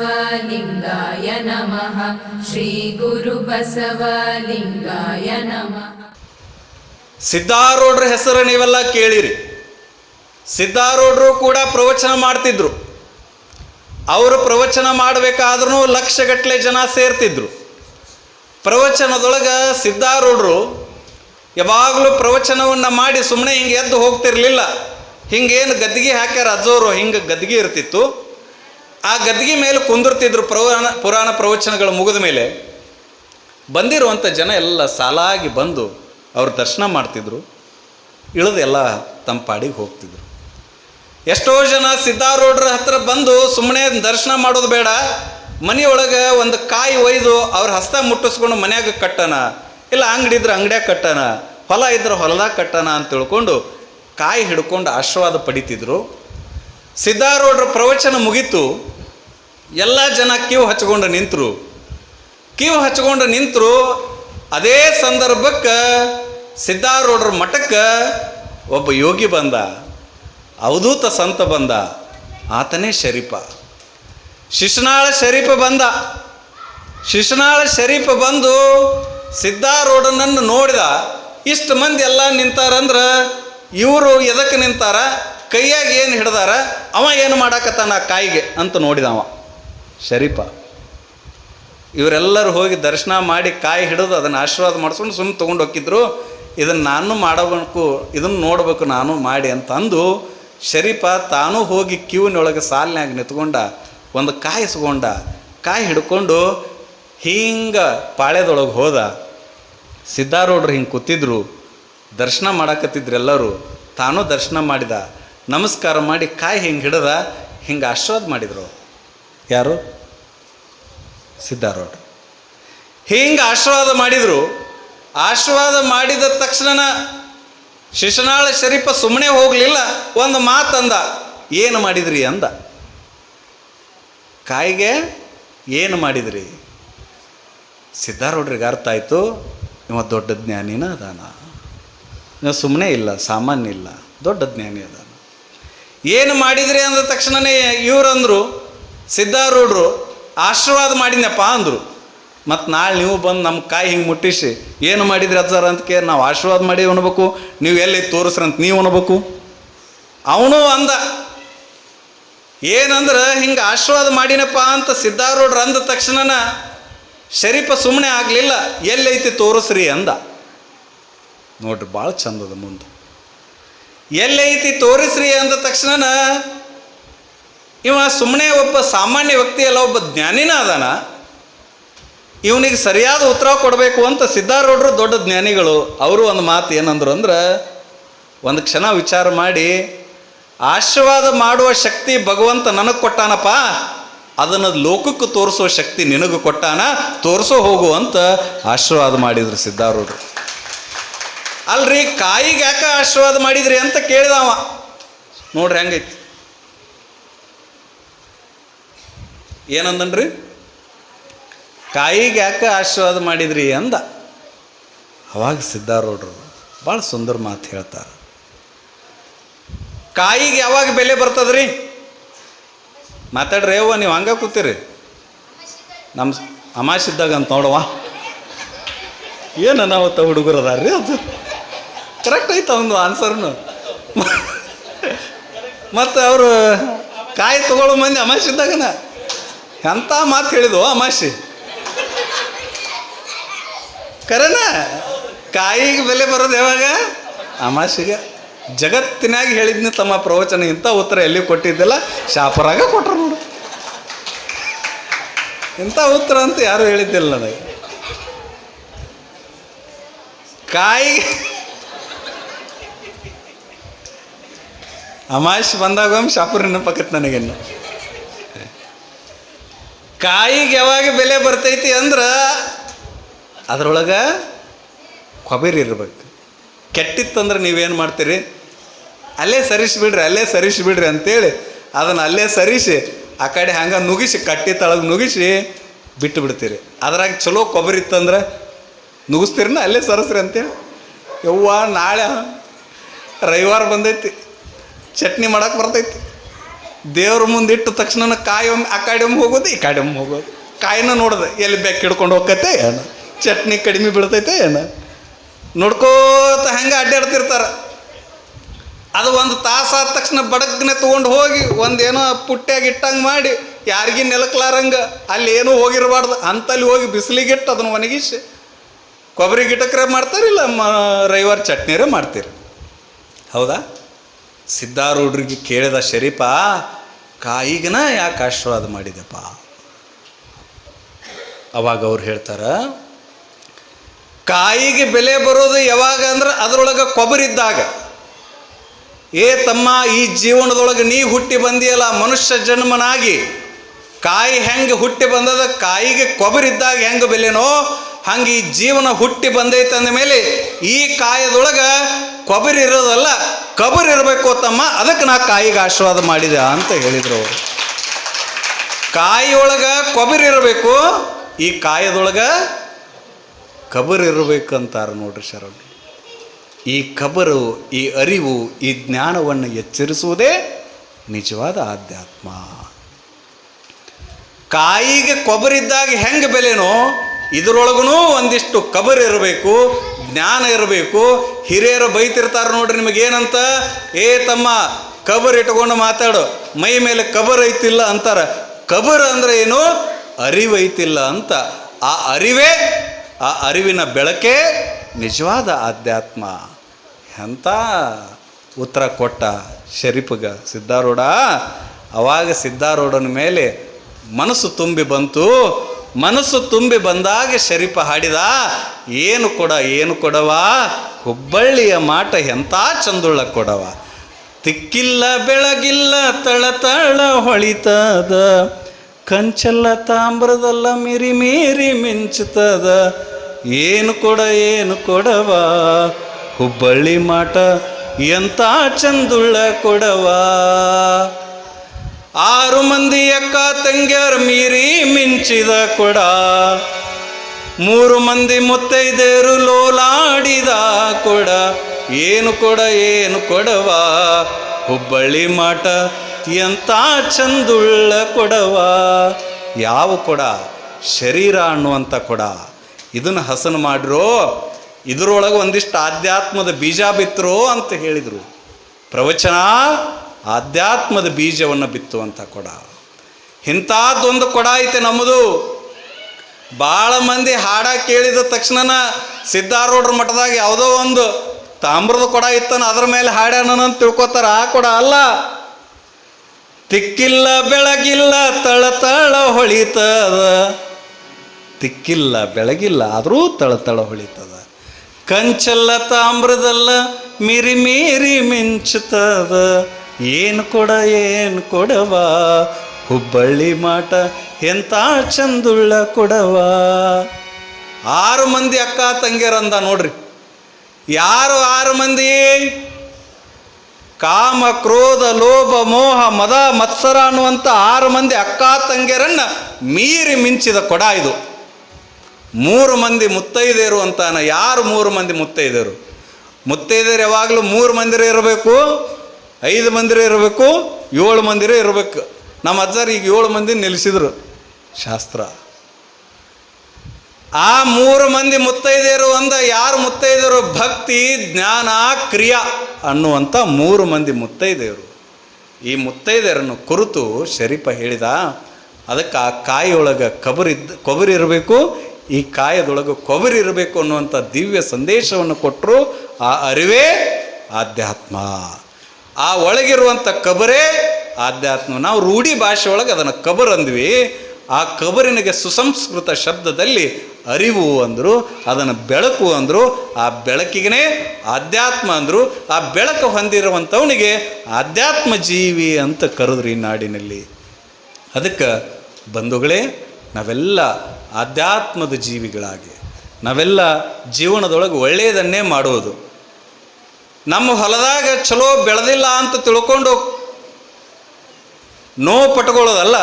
श्रीगुरुबसवलिङ्गाय नमः श्रीगुरुबसवलिङ्गाय नमः ಸಿದ್ಧಾರೂಢರ ಹೆಸರು ನೀವೆಲ್ಲ ಕೇಳಿರಿ ಸಿದ್ಧಾರೂಢರು ಕೂಡ ಪ್ರವಚನ ಮಾಡ್ತಿದ್ರು ಅವರು ಪ್ರವಚನ ಮಾಡಬೇಕಾದ್ರೂ ಲಕ್ಷಗಟ್ಟಲೆ ಜನ ಸೇರ್ತಿದ್ರು ಪ್ರವಚನದೊಳಗೆ ಸಿದ್ಧಾರೂಢರು ಯಾವಾಗಲೂ ಪ್ರವಚನವನ್ನು ಮಾಡಿ ಸುಮ್ಮನೆ ಹಿಂಗೆ ಎದ್ದು ಹೋಗ್ತಿರ್ಲಿಲ್ಲ ಹಿಂಗೇನು ಗದ್ದಿಗೆ ಹಾಕ್ಯಾರ ಅಜ್ಜೋರು ಹಿಂಗೆ ಗದ್ದಿಗೆ ಇರ್ತಿತ್ತು ಆ ಗದ್ದಿಗೆ ಮೇಲೆ ಕುಂದಿರ್ತಿದ್ರು ಪುರಾಣ ಪುರಾಣ ಪ್ರವಚನಗಳು ಮುಗಿದ ಮೇಲೆ ಬಂದಿರುವಂಥ ಜನ ಎಲ್ಲ ಸಾಲಾಗಿ ಬಂದು ಅವ್ರ ದರ್ಶನ ಮಾಡ್ತಿದ್ರು, ಇಳಿದು ಎಲ್ಲ ತಮ್ಮ ಪಾಡಿಗೆ ಹೋಗ್ತಿದ್ರು. ಎಷ್ಟೋ ಜನ ಸಿದ್ಧಾರೂಢರ ಹತ್ರ ಬಂದು ಸುಮ್ಮನೆ ದರ್ಶನ ಮಾಡೋದು ಬೇಡ, ಮನೆಯೊಳಗೆ ಒಂದು ಕಾಯಿ ಒಯ್ದು ಅವ್ರ ಹಸ್ತ ಮುಟ್ಟಿಸ್ಕೊಂಡು ಮನ್ಯಾಗ ಕಟ್ಟೋಣ, ಇಲ್ಲ ಅಂಗಡಿ ಇದ್ರೆ ಅಂಗಡಿಯಾಗ ಕಟ್ಟೋಣ, ಹೊಲ ಇದ್ರೆ ಹೊಲದಾಗ ಕಟ್ಟೋಣ ಅಂತ ತಿಳ್ಕೊಂಡು ಕಾಯಿ ಹಿಡ್ಕೊಂಡು ಆಶೀರ್ವಾದ ಪಡಿತಿದ್ರು. ಸಿದ್ಧಾರೂಢರ ಪ್ರವಚನ ಮುಗೀತು. ಎಲ್ಲ ಜನ ಕಿವು ಹಚ್ಕೊಂಡು ನಿಂತರು. ಕಿವು ಹಚ್ಕೊಂಡು ನಿಂತರು. ಅದೇ ಸಂದರ್ಭಕ್ಕೆ ಸಿದ್ಧಾರೂಢರ ಮಠಕ್ಕೆ ಒಬ್ಬ ಯೋಗಿ ಬಂದ. ಅವಧೂತ ಸಂತ ಬಂದ. ಆತನೇ ಶರೀಫ ಶಿಶುನಾಳ ಶರೀಫ ಬಂದ. ಶಿಶುನಾಳ ಶರೀಫ ಬಂದು ಸಿದ್ಧಾರೂಢನನ್ನು ನೋಡಿದ. ಇಷ್ಟು ಮಂದಿ ಎಲ್ಲ ನಿಂತಾರಂದ್ರೆ ಇವರು ಎದಕ್ಕೆ ನಿಂತಾರ? ಕೈಯಾಗಿ ಏನು ಹಿಡ್ದಾರ? ಅವ ಏನು ಮಾಡಾಕತ್ತಾನ ಕಾಯಿಗೆ ಅಂತ ನೋಡಿದ ಅವ ಶರೀಫ, ಇವರೆಲ್ಲರೂ ಹೋಗಿ ದರ್ಶನ ಮಾಡಿ ಕಾಯಿ ಹಿಡಿದು ಅದನ್ನು ಆಶೀರ್ವಾದ ಮಾಡಿಸ್ಕೊಂಡು ಸುಮ್ಮನೆ ತೊಗೊಂಡು ಹೋಗಿದ್ರು ಇದನ್ನು ನಾನು ಮಾಡಬೇಕು ಇದನ್ನು ನೋಡಬೇಕು ನಾನು ಮಾಡಿ ಅಂತ ಅಂದು ಶರೀಫ ತಾನೂ ಹೋಗಿ ಕ್ಯೂನೊಳಗೆ ಸಾಲಿನಾಗ ನಿಂತ್ಕೊಂಡ, ಒಂದು ಕಾಯಿ ಇಸ್ಕೊಂಡ ಕಾಯಿ ಹಿಡ್ಕೊಂಡು ಹಿಂಗೆ ಪಾಳ್ಯದೊಳಗೆ ಹೋದ. ಸಿದ್ಧಾರೂಢರು ಹಿಂಗೆ ಕೂತಿದ್ರು, ದರ್ಶನ ಮಾಡಾಕತ್ತಿದ್ರು ಎಲ್ಲರೂ, ತಾನೂ ದರ್ಶನ ಮಾಡಿದ. ನಮಸ್ಕಾರ ಮಾಡಿ ಕಾಯಿ ಹಿಂಗೆ ಹಿಡ್ದ, ಹಿಂಗೆ ಆಶೀರ್ವಾದ ಮಾಡಿದರು. ಯಾರು? ಸಿದ್ಧಾರೂಢ ಹಿಂಗೆ ಆಶೀರ್ವಾದ ಮಾಡಿದರು, ಆಶೀರ್ವಾದ ಮಾಡಿದ ತಕ್ಷಣ ಶಿಶುನಾಳ ಶರೀಫ ಸುಮ್ಮನೆ ಹೋಗಲಿಲ್ಲ, ಒಂದು ಮಾತಂದ, ಏನು ಮಾಡಿದ್ರಿ? ಅಂದ. ಕಾಯಿಗೆ, ಏನು ಮಾಡಿದ್ರಿ? ಸಿದ್ಧಾರೂಢರಿಗೆ ಅರ್ಥ ಆಯಿತು, ಇವ ದೊಡ್ಡ ಜ್ಞಾನಿನ ಅದಾನ ಸುಮ್ಮನೆ ಇಲ್ಲ, ಸಾಮಾನ್ಯ ಇಲ್ಲ, ದೊಡ್ಡ ಜ್ಞಾನಿ ಅದಾನ ಏನು ಮಾಡಿದ್ರಿ ಅಂದ ತಕ್ಷಣನೇ ಇವರಂದರು ಸಿದ್ಧಾರೂಢರು ಆಶೀರ್ವಾದ ಮಾಡಿದ್ನಪ್ಪ ಅಂದರು. ಮತ್ತು ನಾಳೆ ನೀವು ಬಂದು ನಮ್ಮ ಕಾಯಿ ಹಿಂಗೆ ಮುಟ್ಟಿಸಿ, ಏನು ಮಾಡಿದ್ರಿ ಅಜ್ಜಾರ ಅಂತ ಕೇಳಿ ನಾವು ಆಶೀರ್ವಾದ ಮಾಡಿ ಉಣ್ಬೇಕು, ನೀವು ಎಲ್ಲಿ ತೋರಿಸ್ರಿ ಅಂತ ನೀವು ಉಣ್ಬೇಕು. ಅವನು ಅಂದ, ಏನಂದ್ರೆ ಹಿಂಗೆ ಆಶೀರ್ವಾದ ಮಾಡಿನಪ್ಪ ಅಂತ ಸಿದ್ಧಾರೂಢರು ಅಂದ ತಕ್ಷಣನ ಶರೀಫ ಸುಮ್ಮನೆ ಆಗಲಿಲ್ಲ ಎಲ್ಲೈತಿ ತೋರಿಸ್ರಿ ಅಂದ. ನೋಡ್ರಿ ಭಾಳ ಚಂದದ ಮುಂದೆ. ಎಲ್ಲೈತಿ ತೋರಿಸ್ರಿ ಅಂದ ತಕ್ಷಣನ ಇವ ಸುಮ್ಮನೆ ಒಬ್ಬ ಸಾಮಾನ್ಯ ವ್ಯಕ್ತಿ ಅಲ್ಲ ಒಬ್ಬ ಜ್ಞಾನಿನ ಅದಾನ. ಇವನಿಗೆ ಸರಿಯಾದ ಉತ್ತರ ಕೊಡಬೇಕು ಅಂತ ಸಿದ್ಧಾರೂಢರು ದೊಡ್ಡ ಜ್ಞಾನಿಗಳು. ಅವರು ಒಂದು ಮಾತು ಏನಂದ್ರು ಅಂದ್ರೆ, ಒಂದು ಕ್ಷಣ ವಿಚಾರ ಮಾಡಿ, ಆಶೀರ್ವಾದ ಮಾಡುವ ಶಕ್ತಿ ಭಗವಂತ ನನಗೆ ಕೊಟ್ಟಾನಪ್ಪ. ಅದನ್ನು ಲೋಕಕ್ಕೆ ತೋರಿಸೋ ಶಕ್ತಿ ನಿನಗೆ ಕೊಟ್ಟಾನ, ತೋರಿಸೋ ಹೋಗು ಅಂತ ಆಶೀರ್ವಾದ ಮಾಡಿದ್ರು ಸಿದ್ಧಾರೂಢರು. ಅಲ್ರಿ, ಕಾಯಿಗೆ ಯಾಕೆ ಆಶೀರ್ವಾದ ಮಾಡಿದ್ರಿ ಅಂತ ಕೇಳಿದ ಅವ ನೋಡ್ರಿ ಹೆಂಗೈತಿ. ಏನಂದನ್ರಿ? ಕಾಯಿಗೆ ಯಾಕೆ ಆಶೀರ್ವಾದ ಮಾಡಿದ್ರಿ ಅಂದ. ಅವಾಗ ಸಿದ್ಧಾರೂಢರು ಭಾಳ ಸುಂದರ ಮಾತು ಹೇಳ್ತಾರೆ. ಕಾಯಿಗೆ ಯಾವಾಗ ಬೆಲೆ ಬರ್ತದ್ರಿ? ಮಾತಾಡ್ರಿ, ಅವ್ವ, ನೀವು ಹಂಗ ಕೂತೀರಿ. ನಮ್ಮ ಅಮಾಸಿದ್ದಾಗ ಅಂತ ನೋಡುವ ಏನು ನಾವು ಹುಡುಗರು ಅದು? ಕರೆಕ್ಟ್ ಐತೆ ಅವನು ಆನ್ಸರ್ನು? ಮತ್ತು ಅವರು ಕಾಯಿ ತಗೊಳ್ಳೋ ಮಂದಿ ಅಮಾಸಿದ್ದಾಗನ ಎಂಥ ಮಾತು ಹೇಳಿದ್ವು ಅಮಾಸಿ ಕರೆನ? ಕಾಯಿಗೆ ಬೆಲೆ ಬರೋದು ಯಾವಾಗ? ಅಮಾಸಿಗೆ ಜಗತ್ತಿನಾಗ ಹೇಳಿದ್ನಿ ತಮ್ಮ ಪ್ರವಚನ ಇಂಥ ಉತ್ತರ ಎಲ್ಲಿ ಕೊಟ್ಟಿದ್ದಿಲ್ಲ ಶಾಪರಾಗ ಕೊಟ್ರು ನೋಡು. ಇಂಥ ಉತ್ತರ ಅಂತ ಯಾರು ಹೇಳಿದ್ದಿಲ್ಲ ನನಗೆ. ಕಾಯಿ ಅಮಾಶ್ ಬಂದಾಗ ಒಮ್ಮೆ ಶಾಪುರ ನೆನಪಾಕತ್ ನನಗೇನು ಕಾಯಿಗೆ ಯಾವಾಗ ಬೆಲೆ ಬರ್ತೈತಿ ಅಂದ್ರೆ ಅದ್ರೊಳಗೆ ಕೊಬೇರಿ ಇರ್ಬೇಕು. ಕೆಟ್ಟಿತ್ತಂದ್ರೆ ನೀವೇನು ಮಾಡ್ತೀರಿ? ಅಲ್ಲೇ ಸರಿಸ್ಬಿಡ್ರಿ ಅಲ್ಲೇ ಸರಿಸ್ಬಿಡ್ರಿ ಅಂತೇಳಿ ಅದನ್ನು ಅಲ್ಲೇ ಸರಿಸಿ ಆ ಕಡೆ ಹಂಗೆ ನುಗಿಸಿ, ಕಟ್ಟಿ ತಳಗೆ ನುಗಿಸಿ ಬಿಟ್ಟು ಬಿಡ್ತೀರಿ. ಅದ್ರಾಗ ಚಲೋ ಕೊಬ್ಬರಿ ಇತ್ತಂದ್ರೆ ನುಗಿಸ್ತೀರಿನ ಅಲ್ಲೇ ಸರಸ್ರಿ ಅಂತೇಳಿ. ಯವ್ವ, ನಾಳೆ ರವಿವಾರ ಬಂದೈತಿ. ಚಟ್ನಿ ಮಾಡಕ್ಕೆ ಬರ್ತೈತಿ. ದೇವ್ರ ಮುಂದೆ ಇಟ್ಟ ತಕ್ಷಣ ಕಾಯಿ ಒಮ್ಮೆ ಆ ಒಮ್ಮೆ ಹೋಗೋದು, ಈ ಕಡೆ ಒಮ್ಮೆ ಹೋಗೋದು. ಕಾಯಿನ ನೋಡ್ದೆ, ಎಲ್ಲಿ ಬೆಕ್ಕ ಹಿಡ್ಕೊಂಡು ಹೋಗತ್ತೆ ಏನು? ಚಟ್ನಿ ಕಡಿಮೆ ಬೀಳ್ತೈತೆ ಏನು? ನೋಡ್ಕೋತ ಹೆಂಗೆ ಅಡ್ಡಾಡ್ತಿರ್ತಾರೆ. ಅದು ಒಂದು ತಾಸಾದ ತಕ್ಷಣ ಬಡಗ್ನೆ ತೊಗೊಂಡು ಹೋಗಿ ಒಂದೇನೋ ಪುಟ್ಟಿಯಾಗಿ ಇಟ್ಟಂಗೆ ಮಾಡಿ, ಯಾರಿಗೂ ನೆಲಕ್ಲಾರಂಗೆ, ಅಲ್ಲಿ ಏನೂ ಹೋಗಿರಬಾರ್ದು, ಅಂತಲ್ಲಿ ಹೋಗಿ ಬಿಸಿಲಿಗಿಟ್ಟು ಅದನ್ನು ಒಣಗಿಸಿ, ಕೊಬ್ಬರಿ ಗಿಟಕ್ರೆ ಮಾಡ್ತಾರಿಲ್ಲ ಮ ರವಿವಾರ ಚಟ್ನಿರೇ ಮಾಡ್ತೀರಿ. ಹೌದಾ? ಸಿದ್ಧಾರೂಢರಿಗೆ ಕೇಳಿದ ಶರೀಫ ಕಾಯಿಗನ ಯಾಕೆ ಆಶೀರ್ವಾದ ಮಾಡಿದೆಪ್ಪ ಅವಾಗ ಅವ್ರು ಹೇಳ್ತಾರ, ಕಾಯಿಗೆ ಬೆಲೆ ಬರೋದು ಯಾವಾಗ ಅಂದ್ರೆ ಅದರೊಳಗೆ ಕೊಬ್ಬರಿದ್ದಾಗ ಏ ತಮ್ಮ, ಈ ಜೀವನದೊಳಗೆ ನೀ ಹುಟ್ಟಿ ಬಂದಿಯಲ್ಲ, ಮನುಷ್ಯ ಜನ್ಮನಾಗಿ. ಕಾಯಿ ಹೆಂಗೆ ಹುಟ್ಟಿ ಬಂದದ, ಕಾಯಿಗೆ ಕೊಬ್ಬರಿದ್ದಾಗ ಹೆಂಗೆ ಬೆಲೆನೋ, ಹಂಗೆ ಈ ಜೀವನ ಹುಟ್ಟಿ ಬಂದೈತೆ ಅಂದ ಮೇಲೆ ಈ ಕಾಯದೊಳಗೆ ಕೊಬ್ಬರಿ ಇರೋದಲ್ಲ. ಕಬರ್ ಇರಬೇಕು ತಮ್ಮ, ಅದಕ್ಕೆ ನಾ ಕಾಯಿಗೆ ಆಶೀರ್ವಾದ ಮಾಡಿದೆ ಅಂತ ಹೇಳಿದ್ರು ಅವರು. ಕಾಯಿಯೊಳಗೆ ಕೊಬ್ಬರಿ ಇರಬೇಕು, ಈ ಕಾಯದೊಳಗೆ ಕಬರ್ ಇರಬೇಕಂತಾರೆ ನೋಡ್ರಿ ಶರಣ್. ಈ ಕಬರು, ಈ ಅರಿವು, ಈ ಜ್ಞಾನವನ್ನು ಎಚ್ಚರಿಸುವುದೇ ನಿಜವಾದ ಆಧ್ಯಾತ್ಮ. ಕಾಯಿಗೆ ಕೊಬರಿದ್ದಾಗ ಹೆಂಗೆ ಬೆಲೆನೋ ಇದರೊಳಗೂ ಒಂದಿಷ್ಟು ಕಬರ್ ಇರಬೇಕು ಜ್ಞಾನ ಇರಬೇಕು. ಹಿರಿಯರು ಬೈತಿರ್ತಾರೆ ನೋಡ್ರಿ ನಿಮಗೇನಂತ? ಏ ತಮ್ಮ, ಕಬರ್ ಇಟ್ಕೊಂಡು ಮಾತಾಡು. ಮೈ ಮೇಲೆ ಕಬರ್ ಐತಿಲ್ಲ ಅಂತಾರ. ಕಬರ್ ಅಂದ್ರೆ ಏನು? ಅರಿವೈತಿಲ್ಲ ಅಂತ. ಆ ಅರಿವೇ, ಆ ಅರಿವಿನ ಬೆಳಕೆ ನಿಜವಾದ ಆಧ್ಯಾತ್ಮ. ಅಂತ ಉತ್ತರ ಕೊಟ್ಟ ಶರೀಫಗ ಸಿದ್ಧಾರೂಢ? ಅವಾಗ ಸಿದ್ಧಾರೂಢನ ಮೇಲೆ ಮನಸ್ಸು ತುಂಬಿ ಬಂತು. ಮನಸ್ಸು ತುಂಬಿ ಬಂದಾಗ ಶರೀಫ ಹಾಡಿದ. ಏನು ಕೊಡ, ಏನು ಕೊಡವ? ಹುಬ್ಬಳ್ಳಿಯ ಮಾಟ ಎಂಥ ಚಂದುಳ್ಳ ಕೊಡವ? ತಿಕ್ಕಿಲ್ಲ, ಬೆಳಗಿಲ್ಲ, ತಳ ತಳ ಹೊಳಿತದ. ಕಂಚಲ್ಲ ತಾಮ್ರದಲ್ಲ ಮಿರಿ ಮೀರಿ ಮಿಂಚುತ್ತದ ಏನು ಕೊಡ, ಏನು ಕೊಡವ? ಹುಬ್ಬಳ್ಳಿ ಮಾಟ ಎಂಥ ಚಂದುಳ್ಳ ಕೊಡವ? ಆರು ಮಂದಿ ಅಕ್ಕ ತಂಗ್ಯರ ಮೀರಿ ಮಿಂಚಿದ ಕೊಡ. ಮೂರು ಮಂದಿ ಮುತ್ತೈದೆಯರು ಲೋಲಾಡಿದ ಕೊಡ, ಏನು ಕೊಡ, ಏನು ಕೊಡವ? ಹುಬ್ಬಳ್ಳಿ ಮಾಟ ಎಂಥ ಚಂದುಳ್ಳ ಕೊಡವ? ಯಾವ ಕೊಡ? ಶರೀರ ಅನ್ನುವಂಥ ಕೊಡ. ಇದನ್ನು ಹಸನು ಮಾಡ್ರೋ, ಇದರೊಳಗೆ ಒಂದಿಷ್ಟು ಆಧ್ಯಾತ್ಮದ ಬೀಜ ಬಿತ್ತರೋ ಅಂತ ಹೇಳಿದರು. ಪ್ರವಚನ ಆಧ್ಯಾತ್ಮದ ಬೀಜವನ್ನು ಬಿತ್ತುವಂಥ ಕೊಡ. ಇಂಥದ್ದೊಂದು ಕೊಡ ಐತೆ ನಮ್ಮದು. ಭಾಳ ಮಂದಿ ಹಾಡ ಕೇಳಿದ ತಕ್ಷಣ ಸಿದ್ಧಾರೂಢರ ಮಠದಾಗ ಯಾವುದೋ ಒಂದು ತಾಮ್ರದ ಕೊಡ ಇತ್ತನ, ಅದ್ರ ಮೇಲೆ ಹಾಡ್ಯಾನ ತಿಳ್ಕೊತಾರ. ಆ ಕೊಡ ಅಲ್ಲ. ತಿಕ್ಕಿಲ್ಲ, ಬೆಳಗಿಲ್ಲ, ತಳ ತಳ ಹೊಳಿತದ. ತಿಕ್ಕಿಲ್ಲ, ಬೆಳಗಿಲ್ಲ, ಆದರೂ ತಳ ತಳ ಹೊಳಿತದ. ಕಂಚಲ್ಲ, ತಾಮ್ರದಲ್ಲ ಮಿರಿ ಮೀರಿ ಮಿಂಚುತ್ತದ ಏನು ಕೊಡ, ಏನು ಕೊಡವ? ಹುಬ್ಬಳ್ಳಿ ಮಾಟ ಎಂಥ ಚಂದುಳ್ಳ ಕೊಡವ? ಆರು ಮಂದಿ ಅಕ್ಕ ತಂಗಿಯರಂದ ನೋಡ್ರಿ. ಯಾರು ಆರು ಮಂದಿ? ಕಾಮ, ಕ್ರೋಧ, ಲೋಭ, ಮೋಹ, ಮದ, ಮತ್ಸರ ಅನ್ನುವಂಥ ಆರು ಮಂದಿ ಅಕ್ಕ ತಂಗಿಯರನ್ನ ಮೀರಿ ಮಿಂಚಿದ ಕೊಡ ಇದು. ಮೂರು ಮಂದಿ ಮುತ್ತೈದೆಯರು ಅಂತಾನ. ಯಾರು ಮೂರು ಮಂದಿ ಮುತ್ತೈದೆಯರು? ಮುತ್ತೈದೆಯರು ಯಾವಾಗಲೂ ಮೂರು ಮಂದಿರ ಇರಬೇಕು, ಐದು ಮಂದಿರ ಇರಬೇಕು, ಏಳು ಮಂದಿರ ಇರಬೇಕು. ನಮ್ಮ ಅಜ್ಜಾರು ಈಗ ಏಳು ಮಂದಿ ನಿಲ್ಲಿಸಿದ್ರು. ಶಾಸ್ತ್ರ. ಆ ಮೂರು ಮಂದಿ ಮುತ್ತೈದೆಯರು ಅಂದ ಯಾರು ಮುತ್ತೈದೆಯರು? ಭಕ್ತಿ, ಜ್ಞಾನ, ಕ್ರಿಯಾ ಅನ್ನುವಂಥ ಮೂರು ಮಂದಿ ಮುತ್ತೈದೆಯರು. ಈ ಮುತ್ತೈದೆಯರನ್ನು ಕುರಿತು ಶರೀಫ ಹೇಳಿದ, ಅದಕ್ಕೆ ಆ ಕಾಯಿಯೊಳಗೆ ಕಬರಿದ್ದ ಕೊಬ್ಬರಿ ಇರಬೇಕು, ಈ ಕಾಯದೊಳಗೆ ಕೊಬ್ಬರಿ ಇರಬೇಕು ಅನ್ನುವಂಥ ದಿವ್ಯ ಸಂದೇಶವನ್ನು ಕೊಟ್ಟರು ಆ ಅರಿವೇ ಆಧ್ಯಾತ್ಮ. ಆ ಒಳಗಿರುವಂಥ ಕಬರೇ ಆಧ್ಯಾತ್ಮ. ನಾವು ರೂಢಿ ಭಾಷೆ ಒಳಗೆ ಅದನ್ನು ಕಬರ್ ಅಂದ್ವಿ. ಆ ಕಬರಿನಿಗೆ ಸುಸಂಸ್ಕೃತ ಶಬ್ದದಲ್ಲಿ ಅರಿವು ಅಂದರು, ಅದನ್ನು ಬೆಳಕು ಅಂದರು, ಆ ಬೆಳಕಿಗೆ ಆಧ್ಯಾತ್ಮ ಅಂದರು, ಆ ಬೆಳಕು ಹೊಂದಿರುವಂಥವನಿಗೆ ಆಧ್ಯಾತ್ಮ ಜೀವಿ ಅಂತ ಕರೆದ್ರು ಈ ನಾಡಿನಲ್ಲಿ. ಅದಕ್ಕೆ ಬಂಧುಗಳೇ, ನಾವೆಲ್ಲ ಆಧ್ಯಾತ್ಮದ ಜೀವಿಗಳಾಗಿ, ನಾವೆಲ್ಲ ಜೀವನದೊಳಗೆ ಒಳ್ಳೆಯದನ್ನೇ ಮಾಡೋದು. ನಮ್ಮ ಹೊಲದಾಗ ಚಲೋ ಬೆಳೆದಿಲ್ಲ ಅಂತ ತಿಳ್ಕೊಂಡು ನೋವು ಪಟ್ಕೊಳ್ಳೋದಲ್ಲ.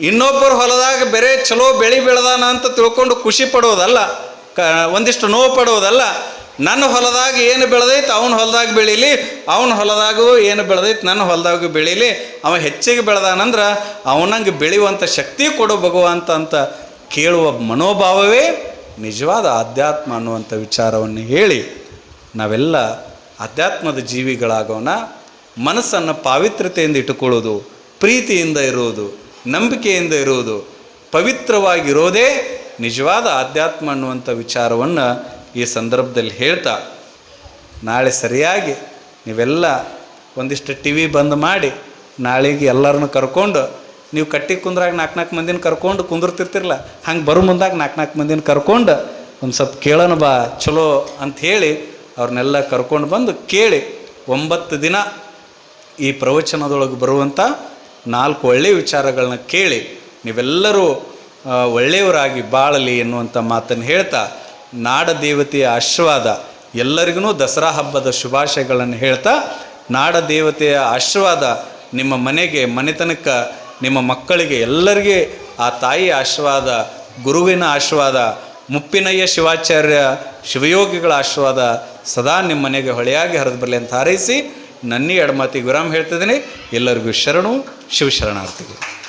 ಇನ್ನೊಬ್ಬರ ಹೊಲದಾಗ ಬೇರೆ ಚಲೋ ಬೆಳೆ ಬೆಳೆದಾನ ಅಂತ ತಿಳ್ಕೊಂಡು ಖುಷಿ ಪಡೋದಲ್ಲ. ಕ, ಒಂದಿಷ್ಟು ನೋವು ಪಡೋದಲ್ಲ. ನನ್ನ ಹೊಲದಾಗ ಏನು ಬೆಳೆದೈತೆ ಅವನ ಹೊಲದಾಗ ಬೆಳೀಲಿ, ಅವನ ಹೊಲದಾಗೂ ಏನು ಬೆಳೆದೈತೆ ನನ್ನ ಹೊಲದಾಗೂ ಬೆಳೀಲಿ. ಅವ ಹೆಚ್ಚಿಗೆ ಬೆಳೆದಾನಂದ್ರೆ ಅವನಂಗೆ ಬೆಳೆಯುವಂಥ ಶಕ್ತಿ ಕೊಡು ಭಗವಂತ ಅಂತ ಕೇಳುವ ಮನೋಭಾವವೇ ನಿಜವಾದ ಆಧ್ಯಾತ್ಮ ಅನ್ನುವಂಥ ವಿಚಾರವನ್ನು ಹೇಳಿ ನಾವೆಲ್ಲ ಆಧ್ಯಾತ್ಮದ ಜೀವಿಗಳಾಗೋಣ. ಮನಸ್ಸನ್ನು ಪಾವಿತ್ರತೆಯಿಂದ ಇಟ್ಟುಕೊಳ್ಳೋದು ಪ್ರೀತಿಯಿಂದ ಇರುವುದು, ನಂಬಿಕೆಯಿಂದ ಇರುವುದು, ಪವಿತ್ರವಾಗಿರೋದೇ ನಿಜವಾದ ಆಧ್ಯಾತ್ಮ ಅನ್ನುವಂಥ ವಿಚಾರವನ್ನು ಈ ಸಂದರ್ಭದಲ್ಲಿ ಹೇಳ್ತಾ, ನಾಳೆ ಸರಿಯಾಗಿ ನೀವೆಲ್ಲ ಒಂದಿಷ್ಟು ಟಿ ವಿ ಬಂದ್ ಮಾಡಿ ನಾಳೆಗೆ ಎಲ್ಲರನ್ನು ಕರ್ಕೊಂಡು, ನೀವು ಕಟ್ಟಿ ಕುಂದ್ರಾಗ ನಾಲ್ಕು ನಾಲ್ಕು ಮಂದಿನ ಕರ್ಕೊಂಡು ಕುಂದಿರ್ತಿರ್ತಿರಲ್ಲ ಹಂಗೆ ಬರೋ ಮುಂದಾಗ ನಾಲ್ಕು ನಾಲ್ಕು ಮಂದಿನ ಕರ್ಕೊಂಡು ಒಂದು ಸ್ವಲ್ಪ ಕೇಳೋಣ ಬಾ, ಚಲೋ ಅಂತ ಹೇಳಿ ಅವ್ರನ್ನೆಲ್ಲ ಕರ್ಕೊಂಡು ಬಂದು ಕೇಳಿ ಒಂಬತ್ತು ದಿನ ಈ ಪ್ರವಚನದೊಳಗೆ ಬರುವಂಥ ನಾಲ್ಕು ಒಳ್ಳೆಯ ವಿಚಾರಗಳನ್ನ ಕೇಳಿ ನೀವೆಲ್ಲರೂ ಒಳ್ಳೆಯವರಾಗಿ ಬಾಳಲಿ ಎನ್ನುವಂಥ ಮಾತನ್ನು ಹೇಳ್ತಾ, ನಾಡ ದೇವತೆಯ ಆಶೀರ್ವಾದ ಎಲ್ಲರಿಗೂ ದಸರಾ ಹಬ್ಬದ ಶುಭಾಶಯಗಳನ್ನು ಹೇಳ್ತಾ, ನಾಡ ದೇವತೆಯ ಆಶೀರ್ವಾದ ನಿಮ್ಮ ಮನೆಗೆ ಮನೆತನಕ್ಕೆ ನಿಮ್ಮ ಮಕ್ಕಳಿಗೆ, ಎಲ್ಲರಿಗೆ ಆ ತಾಯಿಯ ಆಶೀರ್ವಾದ, ಗುರುವಿನ ಆಶೀರ್ವಾದ, ಮುಪ್ಪಿನಯ್ಯ ಶಿವಾಚಾರ್ಯ ಶಿವಯೋಗಿಗಳ ಆಶೀರ್ವಾದ ಸದಾ ನಿಮ್ಮ ಮನೆಗೆ ಹೊಳೆಯಾಗಿ ಹರಿದು ಬರಲಿ ಅಂತ ಹಾರೈಸಿ ನನ್ನಿ ಎಡಮಾತಿ ಗುರಾಮ್ ಹೇಳ್ತಿದ್ದೀನಿ. ಎಲ್ಲರಿಗೂ ಶರಣು ಶಿವಶರಣಾರ್ಥಿಗಳು.